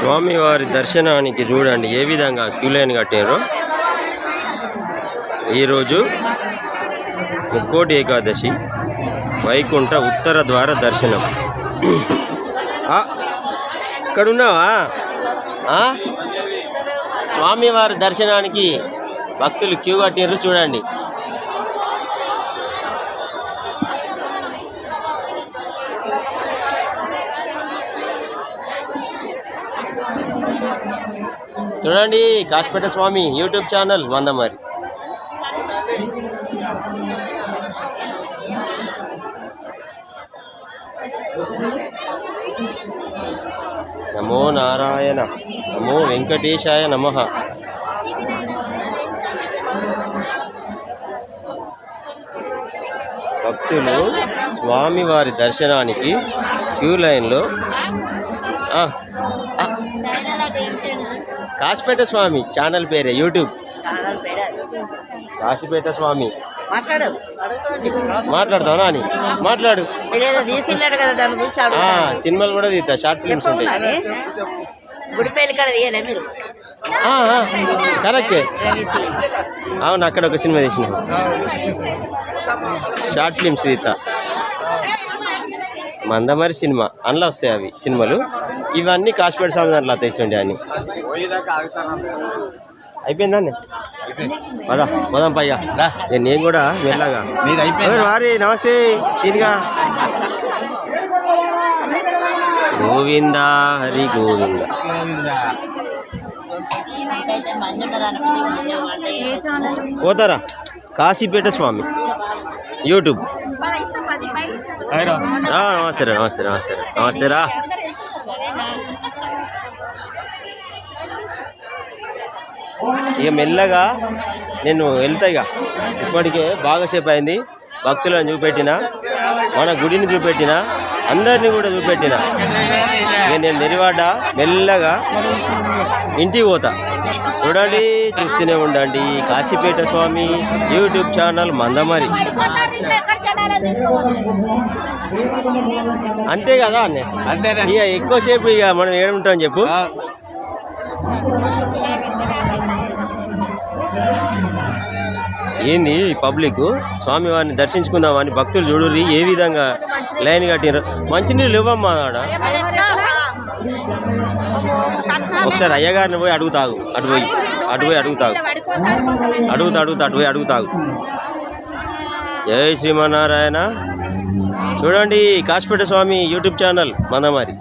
స్వామివారి దర్శనానికి చూడండి ఏ విధంగా క్యూ లైన్ ఈరోజు ముక్కోటి ఏకాదశి వైకుంఠ ఉత్తర ద్వార దర్శనం. ఇక్కడ ఇక్కడున్నావా? స్వామివారి దర్శనానికి భక్తులు క్యూ కట్టినారు చూడండి. చూడండి కాశపేట స్వామి యూట్యూబ్ ఛానల్ వంద మరి నమో నారాయణ నమో వెంకటేశాయ నమ. భక్తులు స్వామివారి దర్శనానికి క్యూ లైన్లో కాశీపేట స్వామి ఛానల్ పేరే యూట్యూబ్. కాశీపేట స్వామి. మాట్లాడు. మాట్లాడతావా అని మాట్లాడు. సినిమాలు కూడా తీస్తా షార్ట్ ఫిల్మ్స్ ఉంటాయి. కాడ తీయలే మీరు? కరెక్టే. అవును అక్కడ ఒక సినిమా తీసిన. షార్ట్ ఫిల్మ్స్ తీస్తా. మందమరి సినిమా అందులో వస్తాయి అవి సినిమాలు. ఇవన్నీ కాశ్మీర్ స్వామి దాంట్లో తీసుకోండి అని. అయిపోయిందాన్ని పదా పదాం ఏ నేను కూడా మెల్లగా వారి? నమస్తే సీనిగా గోవింద హరి గోవింద. పోతారా? కాశీపేట స్వామి. యూట్యూబ్. నమస్తే రా నమస్తే నమస్తే రా. నమస్తే రా. ఇక మెల్లగా నేను వెళ్తా ఇక. ఇప్పటికే బాగా సేపు అయింది. భక్తులను చూపెట్టిన మన గుడిని చూపెట్టిన అందరినీ కూడా చూపెట్టిన. ఇక నేను నెరివాడ మెల్లగా ఇంటికి పోతా. చూడండి చూస్తూనే ఉండండి. Kasipeta Swamy YouTube channel Mandamarri. అంతే కదా అన్న ఇక ఎక్కువసేపు ఇక మనం ఏడుంటాం చెప్పు. ఏంది ఈ పబ్లిక్? స్వామివారిని దర్శించుకుందామని భక్తులు చూడుర్రి ఏ విధంగా లైన్ కట్టినారు మంచినీళ్ళు ఇవ్వమ్మా ఆడ. ఒకసారి అయ్యగారిని పోయి అడుగుతాగు అటు పోయి అటు పోయి అడుగుతాగు అడుగుతా అడుగుతా అటు పోయి అడుగుతాగు జై శ్రీమన్నారాయణ. చూడండి Kasipeta Swamy YouTube channel Mandamarri.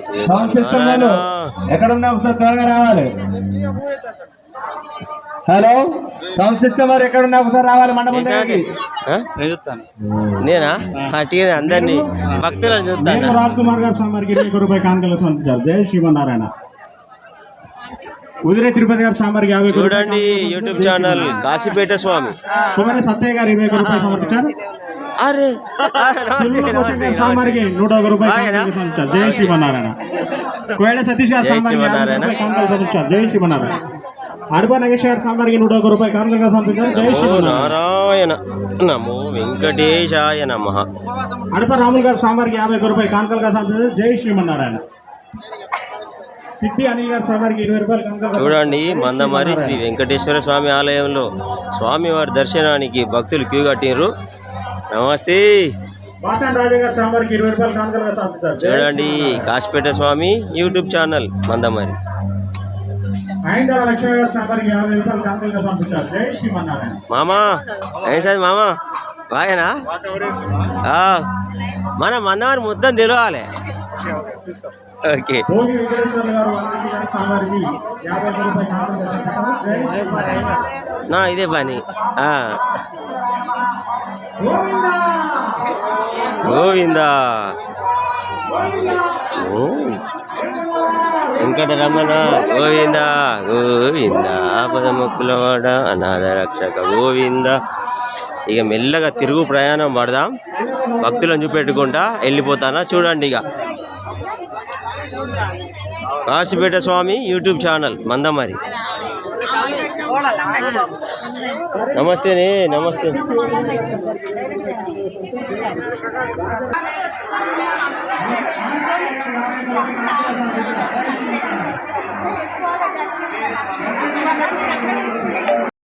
Sound system ఎక్కడ ఉన్నా ఒకసారి త్వరగా రావాలి. హలో? సౌండ్ సిస్టమ్ వారు ఎక్కడ ఉన్నా ఒకసారి రావాలి మండపం? చూస్తాను. నేనా? అందరినీ. భక్తులను చూస్తాను. నేను రాజ్ కుమార్ గారు ఇరవై రూపాయలు కాంగ్రెస్ పంపించారు జై శ్రీమన్నారాయణ. ఉదిరే తిరుపతి గారు సోమవారికి యాభై చూడండి యూట్యూబ్ ఛానల్ కాశీపేట స్వామి. కుమారి సత్తయ్య గారు ఇరవై రూపాయలు సమర్పించారు. అరే. నూట ఒక రూపాయలు జై కోయడ సతీష్ గారు జై శ్రీమన్నారాయణ. అడుప నగేష్ గారు నూట ఒక పంపించారు నారాయణ. నమో వెంకటేశాయ నమ. అడప రాములు గారు యాభై కానుకలుగా జై శ్రీమన్నారాయణ. చూడండి మందమరి శ్రీ వెంకటేశ్వర స్వామి ఆలయంలో స్వామివారి దర్శనానికి భక్తులు క్యూ కట్టిండ్రు నమస్తే. చూడండి కాశీపేట స్వామి యూట్యూబ్ ఛానల్ మందమరి. మామా ఏం సార్ మామా? బాగేనా ఆ, మన మందమరి మొత్తం తెలియాలి ఓకే. నా ఇదే పని. గోవిందా. వెంకటరమణ గోవింద గోవింద పదముక్కులవాడ అనాథ రక్షక గోవింద. ఇక మెల్లగా తిరుగు ప్రయాణం పడదాం. భక్తులను చూపెట్టుకుంటా వెళ్ళిపోతానా? చూడండి ఇక. Kasipeta Swamy YouTube channel Mandamarri. నమస్తేనే నమస్తే.